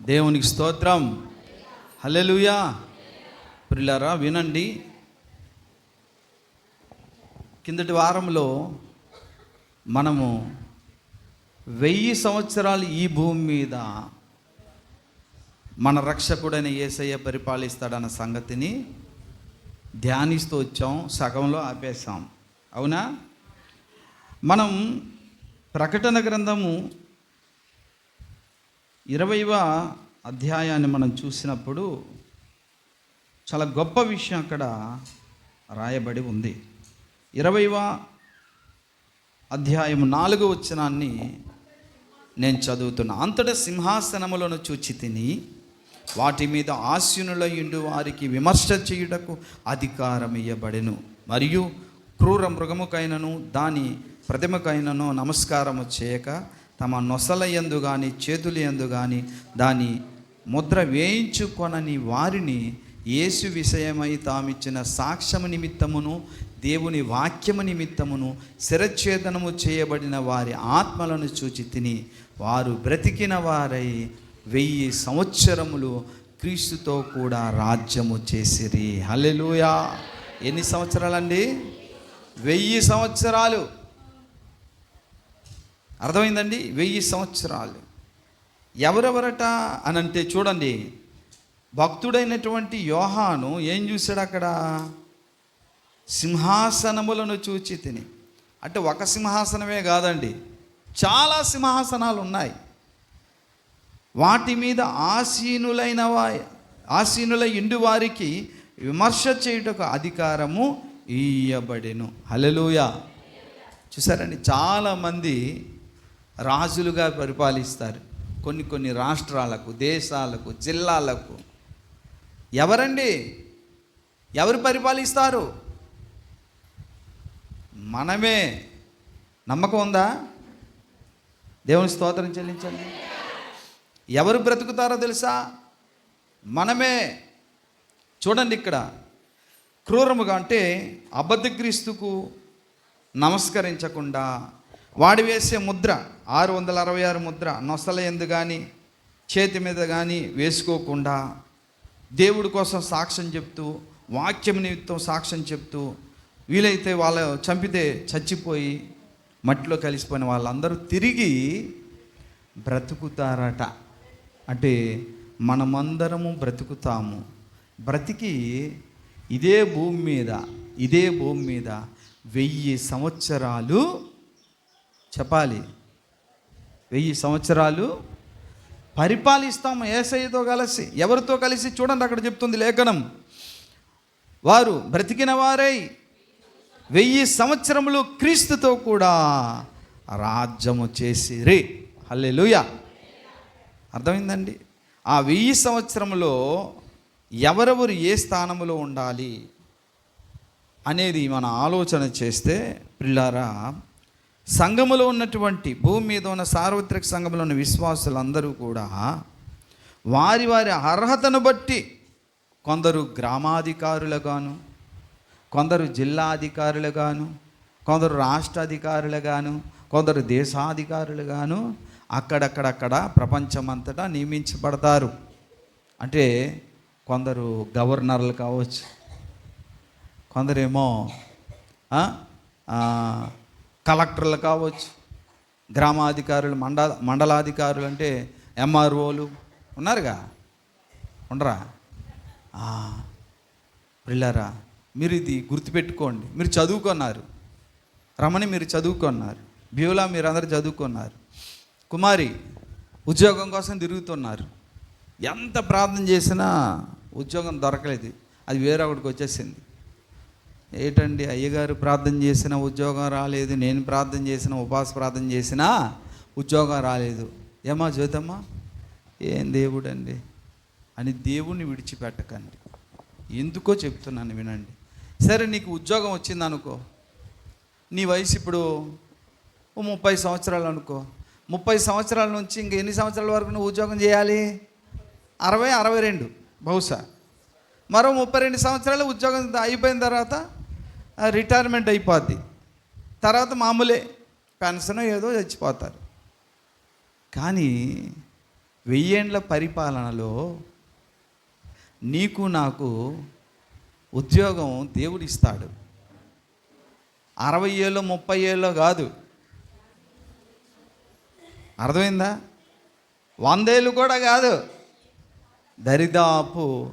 దేవునికి స్తోత్రం. హలెలుయా ప్రిలారా వినండి. కిందటి వారంలో మనము వెయ్యి సంవత్సరాలు ఈ భూమి మీద మన రక్షకుడైన యేసయ్య పరిపాలిస్తాడన్న సంగతిని ధ్యానిస్తూ వచ్చాం సగంలో ఆపేశాం. అవునా? మనం ప్రకటన గ్రంథము ఇరవైవ అధ్యాయాన్ని మనం చూసినప్పుడు చాలా గొప్ప విషయం అక్కడ రాయబడి ఉంది. ఇరవైవ అధ్యాయం నాలుగు వచ్చినాన్ని నేను చదువుతున్నా. అంతటా సింహాసనములను చూచి తిని వాటి మీద ఆశీనులయుండు వారికి విమర్శ చేయుటకు అధికారం ఇయ్యబడెను. మరియు క్రూర మృగముకైనను దాని ప్రతిమకైనను నమస్కారము చేయక తమ నొసల యందు కానీ చేతుల యందు కానీ దాని ముద్ర వేయించుకొనని వారిని యేసు విషయమై తామిచ్చిన సాక్ష్యము నిమిత్తమును దేవుని వాక్యము నిమిత్తమును శిరఛేదనము చేయబడిన వారి ఆత్మలను చూచి తిని వారు బ్రతికిన వారై వెయ్యి సంవత్సరములు క్రీస్తుతో కూడా రాజ్యము చేసిరి. హల్లెలూయా! ఎన్ని సంవత్సరాలండి? వెయ్యి సంవత్సరాలు. అర్థమైందండి? వెయ్యి సంవత్సరాలు. ఎవరెవరట అని అంటే చూడండి భక్తుడైనటువంటి యోహాను ఏం చూశాడు అక్కడ? సింహాసనములను చూచి తిని. అంటే ఒక సింహాసనమే కాదండి చాలా సింహాసనాలు ఉన్నాయి. వాటి మీద ఆసీనులైన వారి ఆసీనుల ఇండు వారికి విమర్శ చేయుటకు అధికారము ఇయ్యబడెను. హల్లెలూయా. చూసారండి చాలామంది రాజులుగా పరిపాలిస్తారు. కొన్ని కొన్ని రాష్ట్రాలకు దేశాలకు జిల్లాలకు. ఎవరండి? ఎవరు పరిపాలిస్తారు? మనమే. నమ్మకం ఉందా? దేవుని స్తోత్రం చెల్లించండి. ఎవరు బ్రతుకుతారో తెలుసా? మనమే. చూడండి ఇక్కడ. క్రూరముగా అంటే అబద్ధ క్రీస్తుకు నమస్కరించకుండా వాడి వేసే ముద్ర. ఆరు వందల అరవై ఆరు ముద్ర నొసల ఎందు కానీ చేతి మీద కానీ వేసుకోకుండా దేవుడి కోసం సాక్ష్యం చెప్తూ వాక్యం నిమిత్తం సాక్ష్యం చెప్తూ వీలైతే వాళ్ళు చంపితే చచ్చిపోయి మట్టిలో కలిసిపోయిన వాళ్ళందరూ తిరిగి బ్రతుకుతారట. అంటే మనమందరము బ్రతుకుతాము. బ్రతికి ఇదే భూమి మీద ఇదే భూమి మీద వెయ్యి సంవత్సరాలు చెప్పాలి. వెయ్యి సంవత్సరాలు పరిపాలిస్తాము ఏసయ్యతో కలిసి ఎవరితో కలిసి చూడండి అక్కడ చెప్తుంది లేఖనం. వారు బ్రతికిన వారై వెయ్యి సంవత్సరములు క్రీస్తుతో కూడా రాజ్యము చేసి రే హల్లెలూయా. అర్థమైందండి? ఆ వెయ్యి సంవత్సరంలో ఎవరెవరు ఏ స్థానములో ఉండాలి అనేది మన ఆలోచన చేస్తే పిల్లారా సంఘములో ఉన్నటువంటి భూమి మీద ఉన్న సార్వత్రిక సంఘంలో ఉన్న విశ్వాసులందరూ కూడా వారి వారి అర్హతను బట్టి కొందరు గ్రామాధికారులుగాను కొందరు జిల్లా అధికారులుగాను కొందరు రాష్ట్ర అధికారులుగాను కొందరు దేశాధికారులుగాను అక్కడక్కడక్కడ ప్రపంచమంతటా నియమించబడతారు. అంటే కొందరు గవర్నర్లు కావచ్చు కొందరేమో కలెక్టర్లు కావచ్చు గ్రామాధికారులు మండ మండలాధికారులు అంటే ఎంఆర్ఓలు ఉన్నారుగా? ఉండరా? వెళ్ళారా? పిల్లరా మీరు ఇది గుర్తుపెట్టుకోండి. మీరు చదువుకున్నారు. రమణి మీరు చదువుకున్నారు. బ్యూలా మీరు అందరు చదువుకున్నారు. కుమారి ఉద్యోగం కోసం తిరుగుతున్నారు. ఎంత ప్రార్థన చేసినా ఉద్యోగం దొరకలేదు. అది వేరొకటికి వచ్చేసింది. ఏటండి అయ్యగారు ప్రార్థన చేసిన ఉద్యోగం రాలేదు నేను ప్రార్థన చేసిన ఉపాస ప్రార్థన చేసినా ఉద్యోగం రాలేదు. ఏమా జ్యోతమ్మా? ఏం దేవుడండి? అని దేవుణ్ణి విడిచిపెట్టకండి. ఎందుకో చెప్తున్నాను వినండి. సరే నీకు ఉద్యోగం వచ్చింది అనుకో నీ వయసు ఇప్పుడు ముప్పై సంవత్సరాలు అనుకో. ముప్పై సంవత్సరాల నుంచి ఇంక ఎన్ని సంవత్సరాల వరకు నువ్వు ఉద్యోగం చేయాలి? అరవై అరవై రెండు బహుశా. మరో ముప్పై రెండు సంవత్సరాలు ఉద్యోగం అయిపోయిన తర్వాత రిటైర్మెంట్ అయిపోద్ది. తర్వాత మామూలే పెన్షన్ ఏదో చచ్చిపోతారు. కానీ వెయ్యేండ్ల పరిపాలనలో నీకు నాకు ఉద్యోగం దేవుడు ఇస్తాడు. అరవై ఏళ్ళు ముప్పై ఏళ్ళు కాదు. అర్థమైందా? వందేళ్ళు కూడా కాదు. దరిదాపు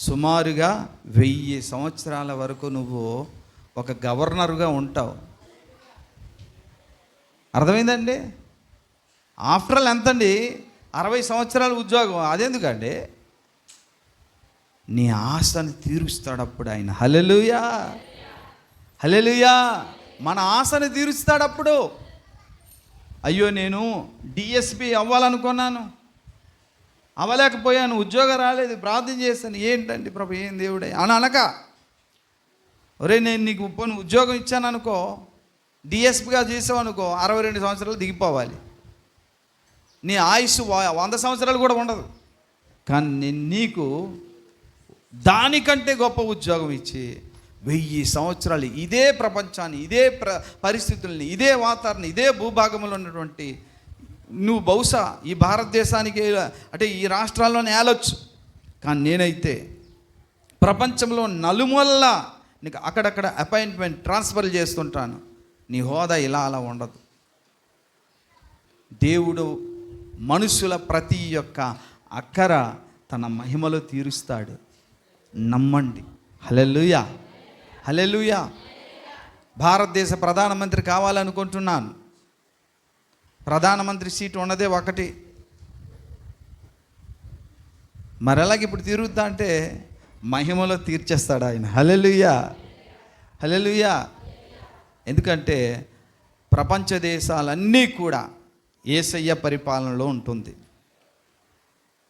సుమారుగా వెయ్యి సంవత్సరాల వరకు నువ్వు ఒక గవర్నర్గా ఉంటావు. అర్థమైందండి? ఆఫ్టర్ ఆల్ ఎంతండి? అరవై సంవత్సరాల ఉద్యోగం. అదెందుకండి? నీ ఆశను తీరుస్తాడు అప్పుడు ఆయన. హలెలుయా హలెలుయా మన ఆశను తీరుస్తాడు అప్పుడు అయ్యో నేను డిఎస్పి అవ్వాలనుకున్నాను. అవ్వలేకపోయాను ఉద్యోగం రాలేదు ప్రార్థన చేశాను. ఏంటండి ప్రభు ఏం దేవుడే? అని అనక ఒరే నేను నీకు పోను ఉద్యోగం ఇచ్చాను అనుకో డిఎస్పిగా చేసావనుకో అరవై రెండు సంవత్సరాలు దిగిపోవాలి. నీ ఆయుష్ వంద సంవత్సరాలు కూడా ఉండదు. కానీ నేను నీకు దానికంటే గొప్ప ఉద్యోగం ఇచ్చి వెయ్యి సంవత్సరాలు ఇదే ప్రపంచాన్ని ఇదే ప్ర పరిస్థితుల్ని ఇదే వాతావరణం ఇదే భూభాగంలో ఉన్నటువంటి నువ్వు బహుశా ఈ భారతదేశానికి అంటే ఈ రాష్ట్రాల్లోనే ఏలొచ్చు. కానీ నేనైతే ప్రపంచంలో నలుమూలల నీకు అక్కడక్కడ అపాయింట్మెంట్ ట్రాన్స్ఫర్ చేస్తుంటాను. నీ హోదా ఇలా అలా ఉండదు. దేవుడు మనుషుల ప్రతి యొక్క అక్కర తన మహిమలో తీరుస్తాడు. నమ్మండి. హలెలుయా హలెలుయా భారతదేశ ప్రధానమంత్రి కావాలనుకుంటున్నాను. ప్రధానమంత్రి సీటు ఉన్నదే ఒకటి. మరి ఇప్పుడు తీరుద్దా అంటే మహిమలో తీర్చేస్తాడు ఆయన. హలెలుయా హలెలుయా ఎందుకంటే ప్రపంచ దేశాలన్నీ కూడా ఏసయ్య పరిపాలనలో ఉంటుంది.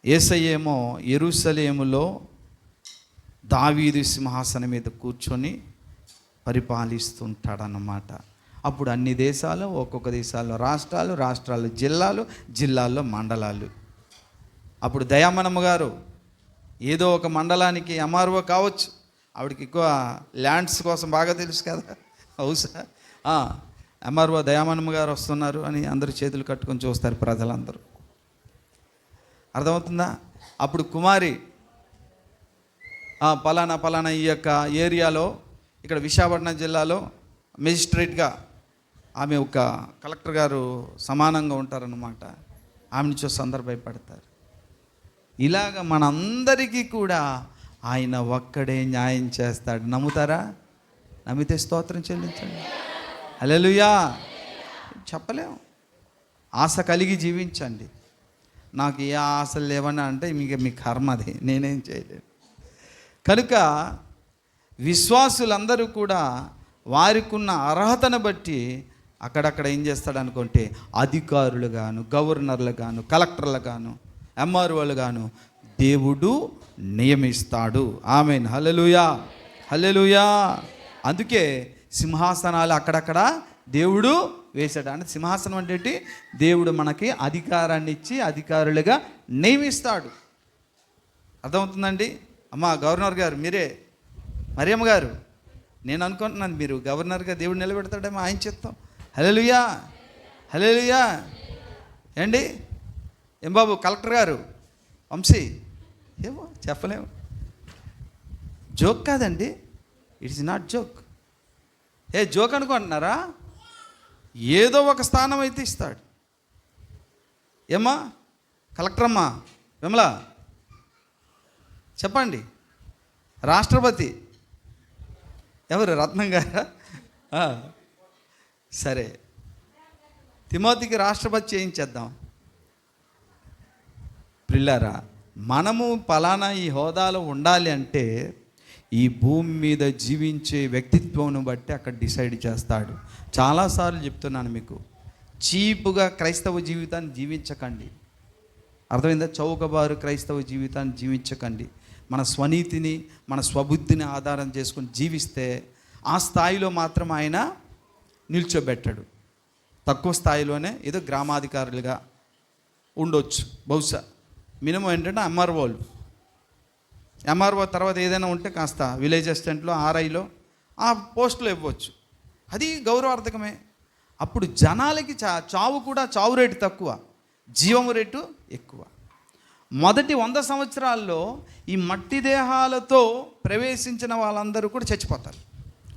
ఏసయ్యేమో ఎరుసలేములో దావీదు సింహాసనం మీద కూర్చొని పరిపాలిస్తుంటాడన్నమాట. అప్పుడు అన్ని దేశాలు ఒక్కొక్క దేశాల్లో రాష్ట్రాలు రాష్ట్రాలు జిల్లాలు జిల్లాల్లో మండలాలు. అప్పుడు దయామనమ్మ గారు ఏదో ఒక మండలానికి ఎంఆర్ఓ కావచ్చు. ఆవిడకి ఎక్కువ ల్యాండ్స్ కోసం బాగా తెలుసు కదా. అవుసా ఎంఆర్ఓ దయామనమ్మ గారు వస్తున్నారు అని అందరూ చేతులు కట్టుకొని చూస్తారు ప్రజలందరూ. అర్థమవుతుందా? అప్పుడు కుమారి పలానా పలానా ఈ యొక్క ఏరియాలో ఇక్కడ విశాఖపట్నం జిల్లాలో మెజిస్ట్రేట్గా ఆమె ఒక కలెక్టర్ గారు సమానంగా ఉంటారన్నమాట. ఆమెను చూసి అందరు భయపడతారు ఇలాగ మనందరికీ కూడా ఆయన ఒక్కడే న్యాయం చేస్తాడు. నమ్ముతారా? నమ్మితే స్తోత్రం చెల్లించండి. అలెలుయా చెప్పలేం. ఆశ కలిగి జీవించండి. నాకు ఏ ఆశలు లేవని అంటే మీకు మీ కర్మ అది. నేనేం చేయలేను. కనుక విశ్వాసులందరూ కూడా వారికున్న అర్హతను బట్టి అక్కడక్కడ ఏం చేస్తాడు అనుకుంటే అధికారులు గాను గవర్నర్లు గాను కలెక్టర్లు గాను ఎంఆర్ఓలు గాను దేవుడు నియమిస్తాడు. ఆమె హల్లెలూయా. హల్లెలూయా. అందుకే సింహాసనాలు అక్కడక్కడ దేవుడు వేశాడు. అంటే సింహాసనం అంటే ఏంటి? దేవుడు మనకి అధికారాన్ని ఇచ్చి అధికారులుగా నియమిస్తాడు. అర్థమవుతుందండి? అమ్మా గవర్నర్ గారు మీరే. మరియమ్మ గారు నేను అనుకుంటున్నాను మీరు. గవర్నర్గా దేవుడు నిలబెడతాడేమో ఆయన చెప్తాం హలోలుయా హలోలుయా ఏండి ఏం బాబు కలెక్టర్ గారు వంశీ. ఏమో చెప్పలేము. జోక్ కాదండి. It's not joke. A joke అనుకుంటున్నారా? ఏదో ఒక స్థానం అయితే ఇస్తాడు. ఏమ్మా? కలెక్టర్ అమ్మా. విమలా. చెప్పండి. రాష్ట్రపతి. ఎవరు? రత్నం గారా? సరే. తిమోతికి రాష్ట్రపతి చేయించేద్దాం. పిల్లరా మనము పలానా ఈ హోదాలో ఉండాలి అంటే ఈ భూమి మీద జీవించే వ్యక్తిత్వం బట్టి అక్కడ డిసైడ్ చేస్తాడు. చాలాసార్లు చెప్తున్నాను మీకు చీపుగా క్రైస్తవ జీవితాన్ని జీవించకండి. అర్థమైందా? చౌకబారు క్రైస్తవ జీవితాన్ని జీవించకండి. మన స్వనీతిని మన స్వబుద్ధిని ఆధారం చేసుకొని జీవిస్తే ఆ స్థాయిలో మాత్రం ఆయన నిల్చోబెట్టాడు. తక్కువ స్థాయిలోనే ఏదో గ్రామాధికారులుగా ఉండొచ్చు. బహుశా మినిమం ఏంటంటే ఎంఆర్ఓలు. ఎంఆర్ఓ తర్వాత ఏదైనా ఉంటే కాస్త విలేజ్ అసిస్టెంట్లో ఆర్ఐలో ఆ పోస్టులు ఇవ్వచ్చు. అది గౌరవార్థకమే. అప్పుడు జనాలకి చా చావు కూడా చావు రేటు తక్కువ. జీవం రేటు ఎక్కువ. మొదటి వంద సంవత్సరాల్లో ఈ మట్టి దేహాలతో ప్రవేశించిన వాళ్ళందరూ కూడా చచ్చిపోతారు.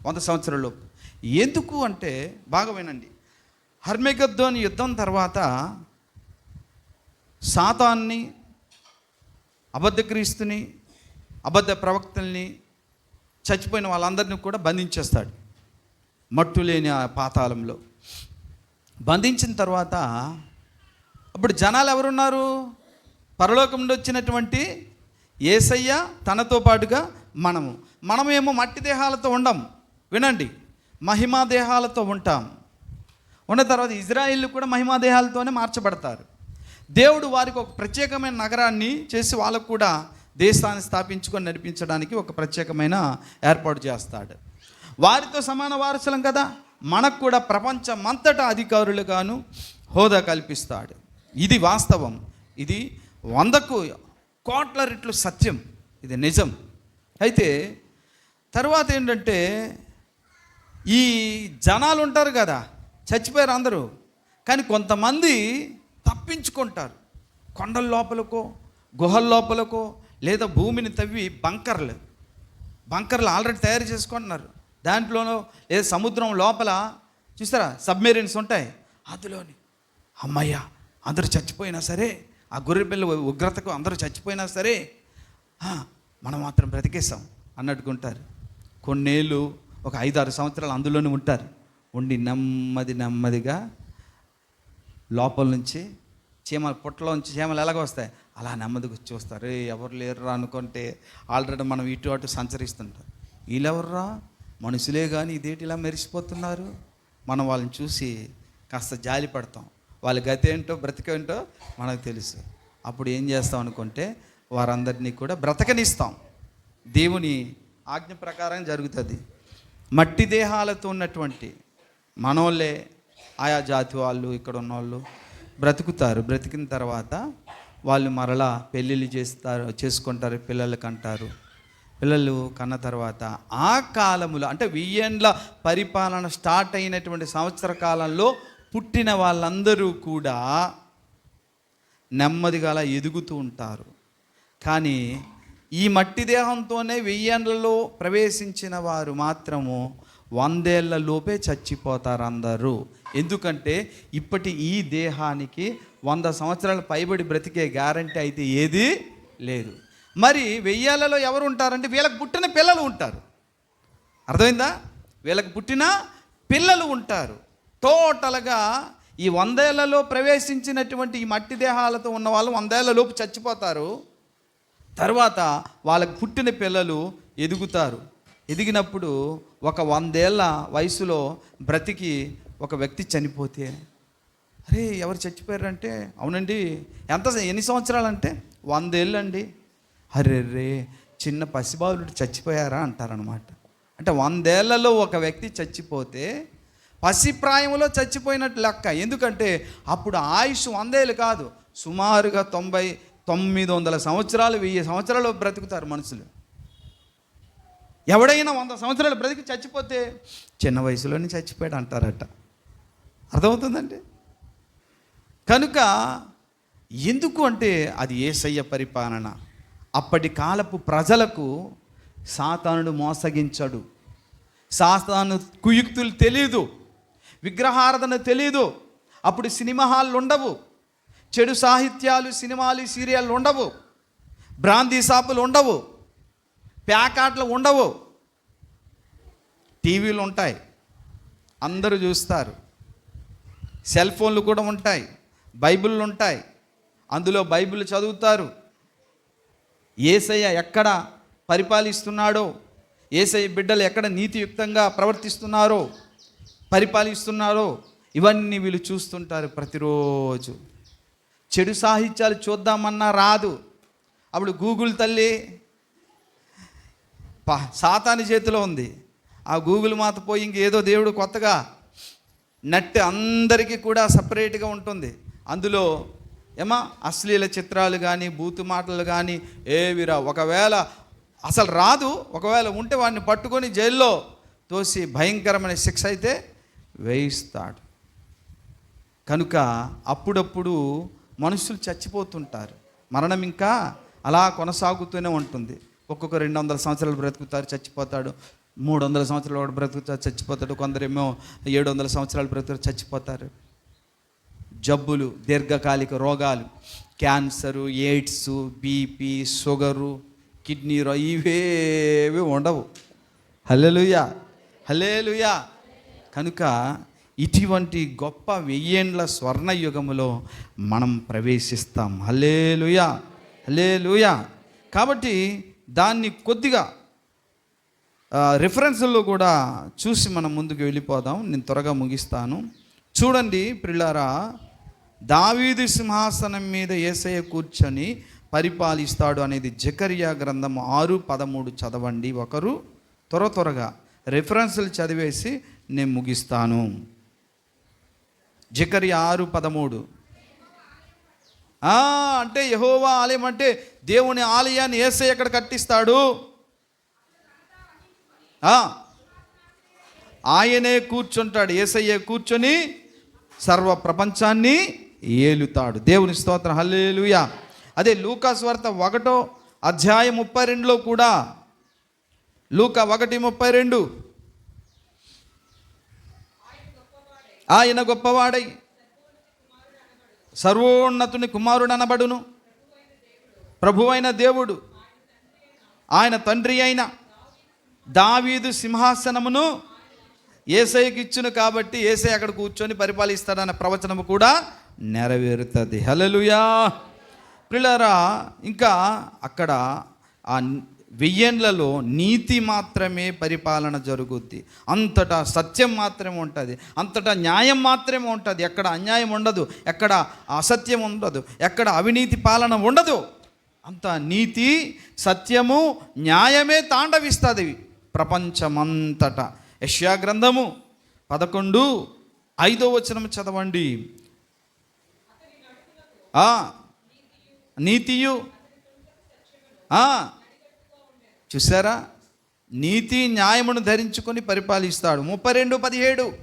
వంద సంవత్సరాలు ఎందుకు అంటే బాగా వినండి హర్మెగద్దోని యుద్ధం తర్వాత సాతాన్ని అబద్ధ క్రీస్తుని అబద్ధ ప్రవక్తల్ని చచ్చిపోయిన వాళ్ళందరినీ కూడా బంధించేస్తాడు మట్టు లేని ఆ పాతాళంలో. బంధించిన తర్వాత అప్పుడు జనాలు ఎవరున్నారు? పరలోకం నుండి వచ్చినటువంటి ఏసయ్య తనతో పాటుగా మనము. మనమేమో మట్టి దేహాలతో ఉండం. వినండి. మహిమా దేహాలతో ఉంటాం. ఉన్న తర్వాత ఇజ్రాయిల్ కూడా మహిమా దేహాలతోనే మార్చబడతారు. దేవుడు వారికి ఒక ప్రత్యేకమైన నగరాన్ని చేసి వాళ్ళకు కూడా దేశాన్ని స్థాపించుకొని నడిపించడానికి ఒక ప్రత్యేకమైన ఏర్పాటు చేస్తాడు. వారితో సమాన వారసులం కదా? మనకు కూడా ప్రపంచమంతటా అధికారులుగాను హోదా కల్పిస్తాడు. ఇది వాస్తవం. ఇది వందకు కోట్ల రెట్లు సత్యం. ఇది నిజం. అయితే తర్వాత ఏంటంటే ఈ జనాలు ఉంటారు కదా చచ్చిపోయారు అందరూ. కానీ కొంతమంది తప్పించుకుంటారు. కొండల లోపలకో గుహల లోపలకో లేదా భూమిని తవ్వి బంకర్లు. బంకర్లు ఆల్రెడీ తయారు చేసుకుంటున్నారు. దాంట్లోనో లేదా సముద్రం లోపల చూసారా సబ్మెరీన్స్ ఉంటాయి. అందులోని అమ్మయ్య అందరూ చచ్చిపోయినా సరే ఆ గొర్రె పిల్ల ఉగ్రతకు అందరూ చచ్చిపోయినా సరే మనం మాత్రం బ్రతికేస్తాం అన్నట్టుకుంటారు కొన్నేళ్ళు ఒక ఐదు ఆరు సంవత్సరాలు అందులోనే ఉంటారు. ఉండి నెమ్మది నెమ్మదిగా లోపల నుంచి చీమల పుట్టలోంచి చీమలు ఎలాగ వస్తాయి. అలా నెమ్మదిగా చూస్తారు. ఎవరు లేరురా? అనుకుంటే ఆల్రెడీ మనం ఇటు అటు సంచరిస్తుంటాం. వీళ్ళెవర్రా? మనుషులే కానీ ఇదేంటి ఇలా మెరిసిపోతున్నారు. మనం వాళ్ళని చూసి కాస్త జాలి పడతాం. వాళ్ళ గతి ఏంటో బ్రతికేంటో మనకు తెలుసు. అప్పుడు ఏం చేస్తాం అనుకుంటే వారందరినీ కూడా బ్రతకనిస్తాం. దేవుని ఆజ్ఞ ప్రకారం జరుగుతుంది. మట్టి దేహాలతో ఉన్నటువంటి మనోళ్ళే ఆయా జాతి వాళ్ళు ఇక్కడ ఉన్న వాళ్ళు బ్రతుకుతారు. బ్రతికిన తర్వాత వాళ్ళు మరలా పెళ్ళిళ్ళు చేస్తారు చేసుకుంటారు పిల్లలు కంటారు. పిల్లలు కన్న తర్వాత ఆ కాలములో అంటే వెయ్యేండ్ల పరిపాలన స్టార్ట్ అయినటువంటి సంవత్సర కాలంలో పుట్టిన వాళ్ళందరూ కూడా నెమ్మదిగా అలా ఎదుగుతూ ఉంటారు. కానీ ఈ మట్టి దేహంతోనే వెయ్యేళ్ళలో ప్రవేశించిన వారు మాత్రము వందేళ్ళ లోపే చచ్చిపోతారు అందరూ ఎందుకంటే ఇప్పటి ఈ దేహానికి వంద సంవత్సరాల పైబడి బ్రతికే గ్యారంటీ అయితే ఏది లేదు. మరి వెయ్యేళ్ళలో ఎవరు ఉంటారంటే వీళ్ళకి పుట్టిన పిల్లలు ఉంటారు. అర్థమైందా? వీళ్ళకి పుట్టిన పిల్లలు ఉంటారు. టోటల్గా ఈ వందేళ్ళలో ప్రవేశించినటువంటి ఈ మట్టి దేహాలతో ఉన్న వాళ్ళు వందేళ్ళలోపు చచ్చిపోతారు. తర్వాత వాళ్ళకు పుట్టిన పిల్లలు ఎదుగుతారు. ఎదిగినప్పుడు ఒక వందేళ్ళ వయసులో బ్రతికి ఒక వ్యక్తి చనిపోతే అరే ఎవరు చచ్చిపోయారంటే? అవునండి. ఎంత ఎన్ని సంవత్సరాలు అంటే వందేళ్ళు అండి అరే రే చిన్న పసిబాలుడు చచ్చిపోయారా అంటారనమాట అంటే వందేళ్ళలో ఒక వ్యక్తి చచ్చిపోతే పసిప్రాయంలో చచ్చిపోయినట్టు లెక్క. ఎందుకంటే అప్పుడు ఆయుష్ వందేళ్ళు కాదు. సుమారుగా తొంభై తొమ్మిది వందల సంవత్సరాలు వెయ్యి సంవత్సరాలు బ్రతుకుతారు మనుషులు. ఎవడైనా వంద సంవత్సరాలు బ్రతికి చచ్చిపోతే చిన్న వయసులోనే చచ్చిపోయాడు అంటారట. అర్థమవుతుందండి? కనుక ఎందుకు అంటే అది ఏసయ్య పరిపాలన. అప్పటి కాలపు ప్రజలకు సాతానుడు మోసగించడు. సాతాను కుయుక్తులు తెలియదు విగ్రహారాధన తెలియదు అప్పుడు సినిమా హాళ్ళు ఉండవు. చెడు సాహిత్యాలు సినిమాలు సీరియళ్ళు ఉండవు. బ్రాందీ షాపులు ఉండవు. ప్యాకాట్లు ఉండవు. టీవీలు ఉంటాయి. అందరూ చూస్తారు. సెల్ ఫోన్లు కూడా ఉంటాయి. బైబిళ్ళు ఉంటాయి. అందులో బైబిల్ చదువుతారు. ఏసయ్య ఎక్కడ పరిపాలిస్తున్నాడో ఏసయ్య బిడ్డలు ఎక్కడ నీతియుక్తంగా ప్రవర్తిస్తున్నారో పరిపాలిస్తున్నారో ఇవన్నీ వీళ్ళు చూస్తుంటారు ప్రతిరోజు. చెడు సాహిత్యాలు చూద్దామన్నా రాదు. అప్పుడు గూగుల్ తల్లి సాతాని చేతిలో ఉంది. ఆ గూగుల్ మాత పోయి ఇంకేదో దేవుడు కొత్తగా నట్ అందరికీ కూడా సపరేట్గా ఉంటుంది. అందులో ఏమా అశ్లీల చిత్రాలు కానీ బూతు మాటలు కానీ ఏవిరా ఒకవేళ అసలు రాదు ఒకవేళ ఉంటే వాడిని పట్టుకొని జైల్లో తోసి భయంకరమైన శిక్ష అయితే వేయిస్తాడు. కనుక అప్పుడప్పుడు మనుషులు చచ్చిపోతుంటారు. మరణం ఇంకా అలా కొనసాగుతూనే ఉంటుంది. ఒక్కొక్క రెండు వందల సంవత్సరాలు బ్రతుకుతారు చచ్చిపోతాడు. మూడు వందల సంవత్సరాలు వాడు బ్రతుకుతారు చచ్చిపోతాడు. కొందరేమో ఏడు వందల సంవత్సరాలు బ్రతుకుతారు చచ్చిపోతారు. జబ్బులు దీర్ఘకాలిక రోగాలు cancer AIDS BP sugar kidney రో ఇవేవి ఉండవు. హల్లెలుయా! హల్లెలూయా! కనుక ఇటువంటి గొప్ప వెయ్యేండ్ల స్వర్ణయుగములో మనం ప్రవేశిస్తాం. హలేలుయా హలేలుయా కాబట్టి దాన్ని కొద్దిగా రిఫరెన్స్లో కూడా చూసి మనం ముందుకు వెళ్ళిపోదాం. నేను త్వరగా ముగిస్తాను. చూడండి ప్రిలారా దావీదు సింహాసనం మీద ఏసయ కూర్చొని పరిపాలిస్తాడు అనేది జకరియా గ్రంథం ఆరు పదమూడు చదవండి. ఒకరు త్వర త్వరగా రిఫరెన్స్లు చదివేసి నేను ముగిస్తాను. జకరి ఆరు పదమూడు. అంటే యహోవా ఆలయం అంటే దేవుని ఆలయాన్ని ఏసై ఎక్కడ కట్టిస్తాడు? ఆయనే కూర్చుంటాడు. ఏసయ్య కూర్చొని సర్వ ప్రపంచాన్ని ఏలుతాడు. దేవుని స్తోత్రం. హల్లేలుయా. అదే లూకాస్ వార్త ఒకటో అధ్యాయం ముప్పై రెండులో కూడా లూకా ఒకటి ముప్పై రెండు. ఆయన గొప్పవాడై సర్వోన్నతుని కుమారుడు అనబడును ప్రభువైన దేవుడు ఆయన తండ్రి అయిన దావీదు సింహాసనమును ఏసైకి ఇచ్చును కాబట్టి ఏసై అక్కడ కూర్చొని పరిపాలిస్తాడన్న ప్రవచనము కూడా నెరవేరుతుంది. హలలుయా పిల్లరా ఇంకా అక్కడ ఆ వెయ్యేండ్లలో నీతి మాత్రమే పరిపాలన జరుగుద్ది. అంతటా సత్యం మాత్రమే ఉంటుంది. అంతటా న్యాయం మాత్రమే ఉంటుంది. ఎక్కడ అన్యాయం ఉండదు. ఎక్కడ అసత్యం ఉండదు. ఎక్కడ అవినీతి పాలన ఉండదు. అంత నీతి సత్యము న్యాయమే తాండవిస్తుంది ప్రపంచమంతటా. యష్యా గ్రంథము పదకొండు ఐదో వచనం చదవండి. నీతియు చూసారా? నీతి న్యాయమును ధరించుకొని పరిపాలిస్తాడు. ముప్పై రెండు పదిహేడు.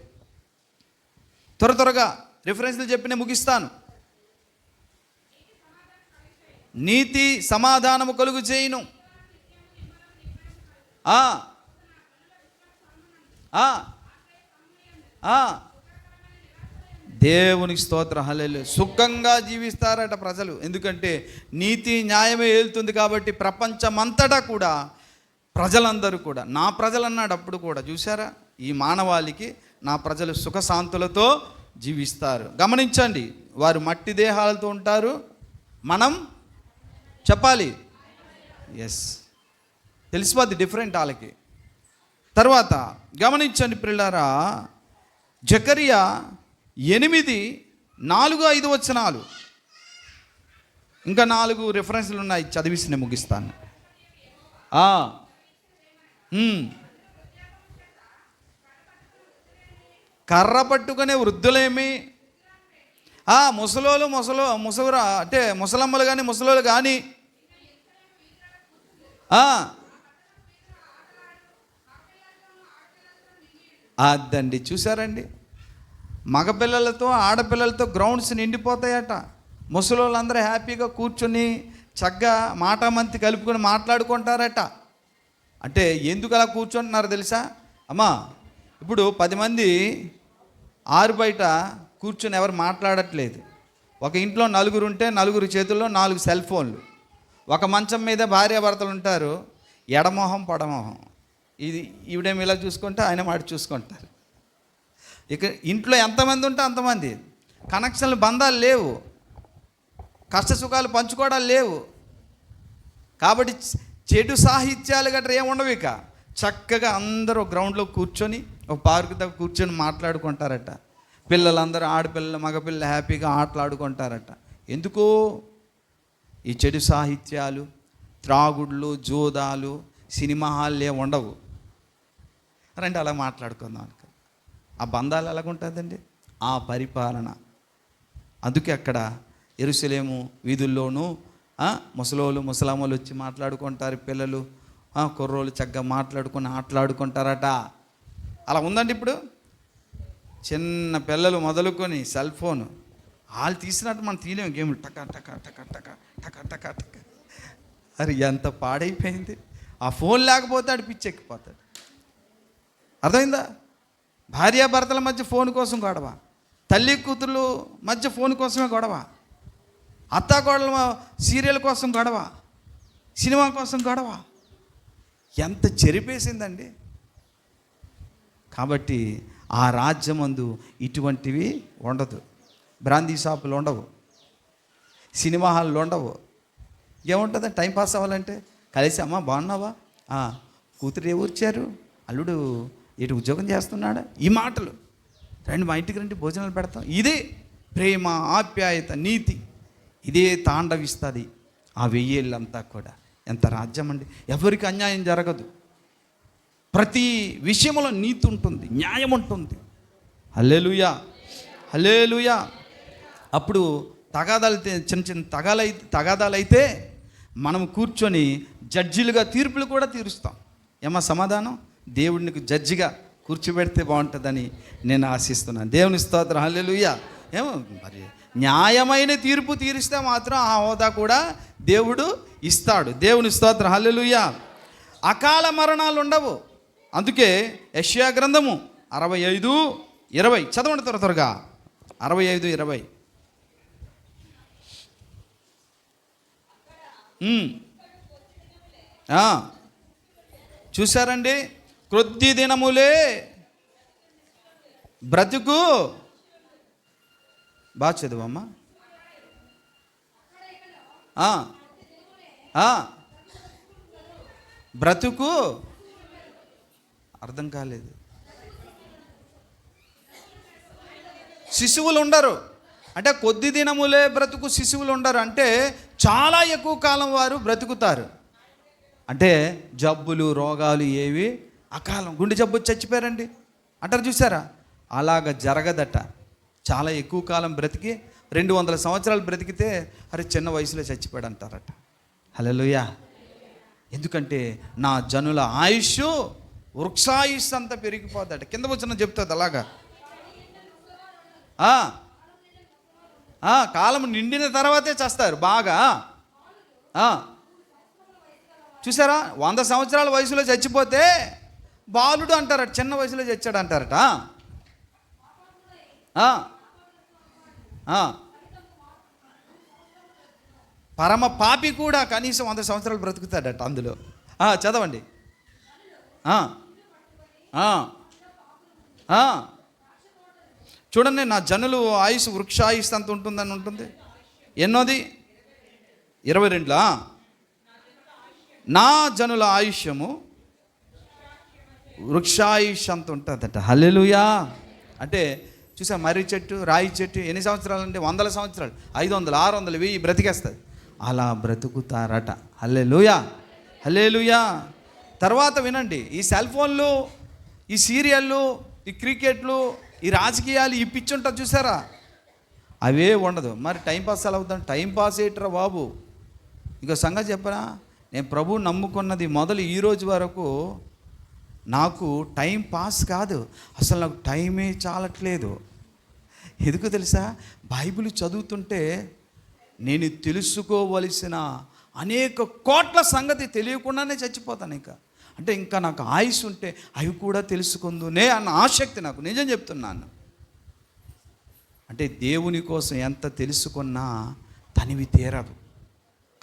త్వర త్వరగా రిఫరెన్స్లు చెప్పి నేను ముగిస్తాను. నీతి సమాధానము కలుగు చేయును. దేవునికి స్తోత్ర. హల్లెలూయా. సుఖంగా జీవిస్తారట ప్రజలు. ఎందుకంటే నీతి న్యాయమే ఏలుతుంది కాబట్టి ప్రపంచమంతటా కూడా ప్రజలందరూ కూడా నా ప్రజలు అన్నాడు అప్పుడు కూడా చూసారా ఈ మానవాళికి నా ప్రజలు సుఖశాంతులతో జీవిస్తారు. గమనించండి వారు మట్టి దేహాలతో ఉంటారు. మనం చెప్పాలి. ఎస్ తెలిసిపోద్ది డిఫరెంట్ వాళ్ళకి. తర్వాత గమనించండి పిల్లారా జకరియా ఎనిమిది నాలుగు ఐదు వచనాలు. ఇంకా నాలుగు రిఫరెన్స్లు ఉన్నాయి చదివిసి నేను ముగిస్తాను. కర్ర పట్టుకునే వృద్ధులేమి? ఆ, ముసలోలు ముసలో ముసలురా అంటే ముసలమ్మలు కానీ ముసలోలు కానీ అదండి చూసారండి మగపిల్లలతో ఆడపిల్లలతో గ్రౌండ్స్ నిండిపోతాయట. ముసలోళ్ళందరూ హ్యాపీగా కూర్చుని చక్కగా మాటామంతి కలుపుకొని మాట్లాడుకుంటారట. అంటే ఎందుకు అలా కూర్చుంటున్నారు తెలుసా? అమ్మా ఇప్పుడు పది మంది ఆరు బయట కూర్చొని ఎవరు మాట్లాడట్లేదు. ఒక ఇంట్లో నలుగురు ఉంటే నలుగురు చేతుల్లో నాలుగు సెల్ ఫోన్లు. ఒక మంచం మీద భార్యాభర్తలు ఉంటారు ఎడమోహం పడమోహం. ఇది ఈవిడేమి ఇలా చూసుకుంటే ఆయన మాట చూసుకుంటారు. ఇక ఇంట్లో ఎంతమంది ఉంటే అంతమంది. కనెక్షన్లు బంధాలు లేవు. కష్ట సుఖాలు పంచుకోవడాలు లేవు. కాబట్టి చెడు సాహిత్యాలు గట్రా ఏమి ఉండవు ఇక. చక్కగా అందరూ గ్రౌండ్లో కూర్చొని ఒక పార్కు దగ్గర కూర్చొని మాట్లాడుకుంటారట. పిల్లలందరూ ఆడపిల్లలు మగపిల్లలు హ్యాపీగా ఆటలాడుకుంటారట. ఎందుకో ఈ చెడు సాహిత్యాలు త్రాగుళ్ళు జోదాలు సినిమా హాల్లే ఉండవు. రండి అలా మాట్లాడుకుందాం అనుకో. ఆ బంధాలు ఎలాగుంటుందండి ఆ పరిపాలన. అందుకే అక్కడ ఎరుసలేము వీధుల్లోనూ ముసలోళ్ళు ముసలామలు వచ్చి మాట్లాడుకుంటారు పిల్లలు కుర్రోళ్ళు చక్కగా మాట్లాడుకొని ఆటలాడుకుంటారట. అలా ఉందండి ఇప్పుడు? చిన్న పిల్లలు మొదలుకొని సెల్ ఫోన్. వాళ్ళు తీసినట్టు మనం తీయలేము గేమ్లు టక టక టక టక టక టక టక. అరే ఎంత పాడైపోయింది. ఆ ఫోన్ లేకపోతే ఆడు పిచ్చి ఎక్కిపోతాడు. అర్థమైందా? భార్యాభర్తల మధ్య ఫోన్ కోసం గొడవ. తల్లి కూతుర్లు మధ్య ఫోన్ కోసమే గొడవ. అత్తాకోడల సీరియల్ కోసం గొడవ సినిమా కోసం గొడవ. ఎంత చెరిపేసిందండి. కాబట్టి ఆ రాజ్యమందు ఇటువంటివి ఉండదు. బ్రాందీ షాపులు ఉండవు. సినిమా హాల్లో ఉండవు. ఏముంటుంది? టైం పాస్ అవ్వాలంటే కలిసి అమ్మ బాగున్నావా? కూతురు ఏ ఊర్చారు అల్లుడు ఇటు ఉద్యోగం చేస్తున్నాడా? ఈ మాటలు. రండి మా ఇంటికి రండి భోజనాలు పెడతాం. ఇదే ప్రేమ ఆప్యాయత నీతి. ఇదే తాండవిస్తుంది. ఆ వెయ్యేళ్ళంతా కూడా. ఎంత రాజ్యం అండి ఎవరికి అన్యాయం జరగదు. ప్రతి విషయంలో నీతి ఉంటుంది న్యాయం ఉంటుంది. హలేలుయా హలేలుయా అప్పుడు తగాదాలు అయితే- చిన్న చిన్న తగాలై తగాదాలు అయితే మనం కూర్చొని జడ్జిలుగా తీర్పులు కూడా తీరుస్తాం. ఏమా సమాధానం? దేవుడికి జడ్జిగా కూర్చోబెడితే బాగుంటుందని నేను ఆశిస్తున్నాను. దేవుని స్తోత్రం. హల్లెలూయా. ఏమో మరి న్యాయమైన తీర్పు తీరిస్తే మాత్రం ఆ హోదా కూడా దేవుడు ఇస్తాడు. దేవుని స్తోత్ర. హల్లెలూయా. అకాల మరణాలు ఉండవు. అందుకే యష్యా గ్రంథము అరవై ఐదు ఇరవై. చదవండి త్వర త్వరగా. అరవై ఐదు ఇరవై. చూసారండి చూశారండి? క్రొద్ది దినములే బ్రతుకు బాగా చదువమ్మా. బ్రతుకు అర్థం కాలేదు. శిశువులు ఉండరు. అంటే కొద్ది దినములే బ్రతుకు శిశువులు ఉండరు. అంటే చాలా ఎక్కువ కాలం వారు బ్రతుకుతారు. అంటే జబ్బులు రోగాలు ఏవి? అకాలం. గుండె జబ్బు చచ్చిపోయారండి. అంటారు చూసారా? అలాగ జరగదట. చాలా ఎక్కువ కాలం బ్రతికి రెండు వందల సంవత్సరాలు బ్రతికితే అరే చిన్న వయసులో చచ్చిపోయాడు అంటారట. హలోయా ఎందుకంటే నా జనుల ఆయుష్ వృక్షాయుష్ అంతా పెరిగిపోతాడు కింద వచ్చిన చెప్తుంది అలాగా. కాలం నిండిన తర్వాతే చేస్తారు బాగా. చూసారా? వంద సంవత్సరాల వయసులో చచ్చిపోతే బాలుడు అంటారట చిన్న వయసులో చచ్చాడు అంటారట పరమ పాపి కూడా కనీసం వంద సంవత్సరాలు బ్రతుకుతాడట అందులో. చదవండి. చూడండి నా జనులు ఆయుష్ వృక్షాయుష్ అంత ఉంటుందని ఉంటుంది. ఎన్నోది? ఇరవై రెండులా? నా జనుల ఆయుష్యము వృక్షాయుష్ అంత ఉంటుందట. హల్లెలూయా. అంటే చూసా మర్రి చెట్టు రాయి చెట్టు ఎన్ని సంవత్సరాలు అంటే వందల సంవత్సరాలు. ఐదు వందలు ఆరు వందలు వెయ్యి బ్రతికేస్తుంది. అలా బ్రతుకుతారట. హల్లెలూయా. హల్లెలూయా. తర్వాత వినండి ఈ సెల్ ఫోన్లు ఈ సీరియళ్ళు ఈ క్రికెట్లు ఈ రాజకీయాలు ఈ పిచ్చి ఉంటుంది చూసారా? అవే ఉండదు. మరి టైంపాస్ ఎలా అవుతాం టైంపాస్ ఏట్రా బాబు? ఇంకో సంగతి చెప్పరా నేను ప్రభు నమ్ముకున్నది మొదలు ఈ రోజు వరకు నాకు టైం పాస్ కాదు. అసలు నాకు టైమే చాలట్లేదు. ఎందుకు తెలుసా? బైబిల్ చదువుతుంటే నేను తెలుసుకోవలసిన అనేక కోట్ల సంగతి తెలియకుండానే చచ్చిపోతాను ఇంకా. అంటే ఇంకా నాకు ఆయుష్ ఉంటే అవి కూడా తెలుసుకుందునే అన్న ఆసక్తి నాకు. నిజం చెప్తున్నాను. అంటే దేవుని కోసం ఎంత తెలుసుకున్నా తనివి తీరదు.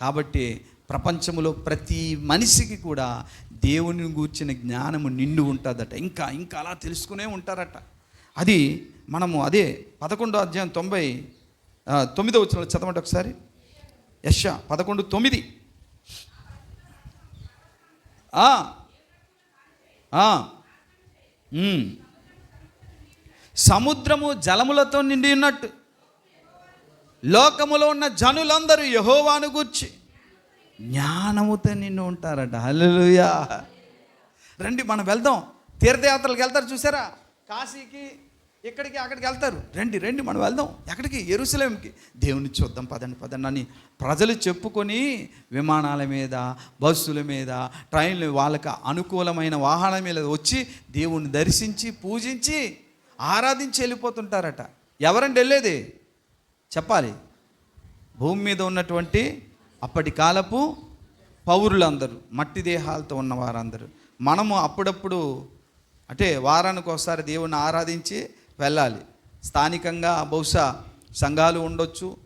కాబట్టి ప్రపంచంలో ప్రతి మనిషికి కూడా దేవుని గూర్చిన జ్ఞానము నిండు ఉంటుందట. ఇంకా ఇంకా అలా తెలుసుకునే ఉంటారట. అది మనము అదే పదకొండో అధ్యాయం తొంభై తొమ్మిదో వచ్చిన చదవండి ఒకసారి. యశ పదకొండు తొమ్మిది. సముద్రము జలములతో నిండి ఉన్నట్టు. లోకములో ఉన్న జనులందరూ యహోవాను గూర్చి జ్ఞానముతో నిన్ను ఉంటారట. హల్లెలూయా. రండి మనం వెళ్దాం. తీర్థయాత్రలకు వెళ్తారు చూసారా? కాశీకి ఇక్కడికి అక్కడికి వెళ్తారు? రండి రండి మనం వెళ్దాం. ఎక్కడికి? ఎరుసలేంకి. దేవుని చూద్దాం పదండి పదండి అని ప్రజలు చెప్పుకొని విమానాల మీద బస్సుల మీద ట్రైన్లు వాళ్ళకి అనుకూలమైన వాహనం మీద వచ్చి దేవుణ్ణి దర్శించి పూజించి ఆరాధించి వెళ్ళిపోతుంటారట. ఎవరండి వెళ్ళేది? చెప్పాలి. భూమి మీద ఉన్నటువంటి అప్పటి కాలపు పౌరులందరూ మట్టి దేహాలతో ఉన్న వారందరూ. మనము అప్పుడప్పుడు అంటే వారానికి ఒకసారి దేవుణ్ణి ఆరాధించి వెళ్ళాలి. స్థానికంగా బహుశా సంఘాలు ఉండొచ్చు.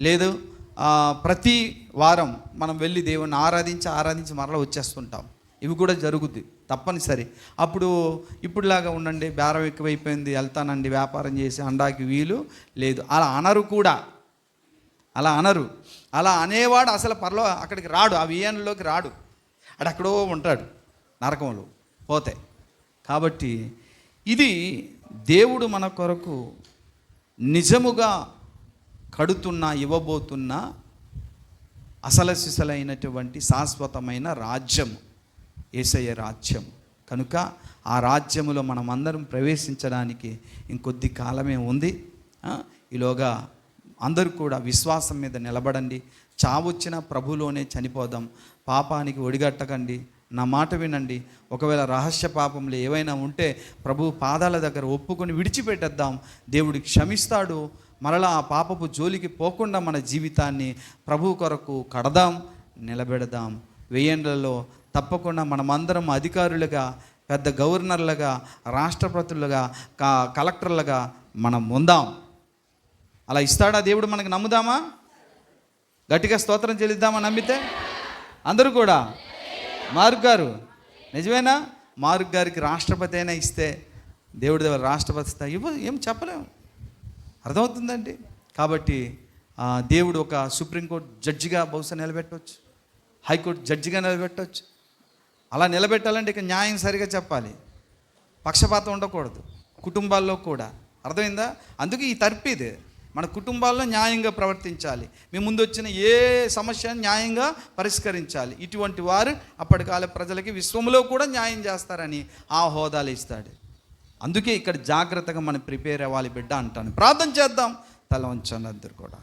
లేదు ప్రతి వారం మనం వెళ్ళి దేవుణ్ణి ఆరాధించి ఆరాధించి మరలా వచ్చేస్తుంటాం. ఇవి కూడా జరుగుద్ది తప్పనిసరి. అప్పుడు ఇప్పుడులాగా ఉండండి బేరం ఎక్కువైపోయింది వెళ్తానండి వ్యాపారం చేసి అండాకి వీలు లేదు. అలా అనరు కూడా. అలా అనరు. అలా అనేవాడు అసలు పర్లో అక్కడికి రాడు ఆ వియన్లోకి రాడు. అడు ఉంటాడు నరకంలో పోతే. కాబట్టి ఇది దేవుడు మన కొరకు నిజముగా కడుతున్న ఇవ్వబోతున్న అసలసిసలైనటువంటి శాశ్వతమైన రాజ్యము ఏసయ్య రాజ్యం కనుక ఆ రాజ్యములో మనం అందరం ప్రవేశించడానికి ఇంకొద్ది కాలమే ఉంది. ఈలోగా అందరూ కూడా విశ్వాసం మీద నిలబడండి. చావొచ్చిన ప్రభులోనే చనిపోదాం. పాపానికి ఒడిగట్టకండి. నా మాట వినండి. ఒకవేళ రహస్య పాపములు ఏవైనా ఉంటే ప్రభు పాదాల దగ్గర ఒప్పుకొని విడిచిపెట్టేద్దాం. దేవుడు క్షమిస్తాడు. మరలా ఆ పాపపు జోలికి పోకుండా మన జీవితాన్ని ప్రభు కొరకు కడదాం నిలబెడదాం. వెయ్యేండ్లలో తప్పకుండా మనమందరం అధికారులుగా పెద్ద గవర్నర్లుగా రాష్ట్రపతులుగా కా కలెక్టర్లుగా మనం ఉందాం. అలా ఇస్తాడా దేవుడు మనకు నమ్ముదామా? గట్టిగా స్తోత్రం చెల్లిద్దామా నమ్మితే? అందరూ కూడా? మార్క్ గారు నిజమేనా? మార్క్ గారికి రాష్ట్రపతి అయినా ఇస్తే దేవుడి దగ్గర రాష్ట్రపతి ఇవ్వ ఏం చెప్పలేము. అర్థమవుతుందండి? కాబట్టి దేవుడు ఒక సుప్రీంకోర్టు జడ్జిగా బహుశా నిలబెట్టవచ్చు హైకోర్టు జడ్జిగా నిలబెట్టవచ్చు అలా నిలబెట్టాలంటే ఇక న్యాయం సరిగా చెప్పాలి. పక్షపాతం ఉండకూడదు. కుటుంబాల్లో కూడా. అర్థమైందా? అందుకే ఈ తర్పీది. మన కుటుంబాల్లో న్యాయంగా ప్రవర్తించాలి. మీ ముందు వచ్చిన ఏ సమస్య న్యాయంగా పరిష్కరించాలి. ఇటువంటి వారు అప్పటికాల ప్రజలకి విశ్వంలో కూడా న్యాయం చేస్తారని ఆ హోదాలు ఇస్తాడు. అందుకే ఇక్కడ జాగ్రత్తగా మనం ప్రిపేర్ అవ్వాలి బిడ్డ అంటాను. ప్రార్థన చేద్దాం. తల వంచండి అందరు కూడా.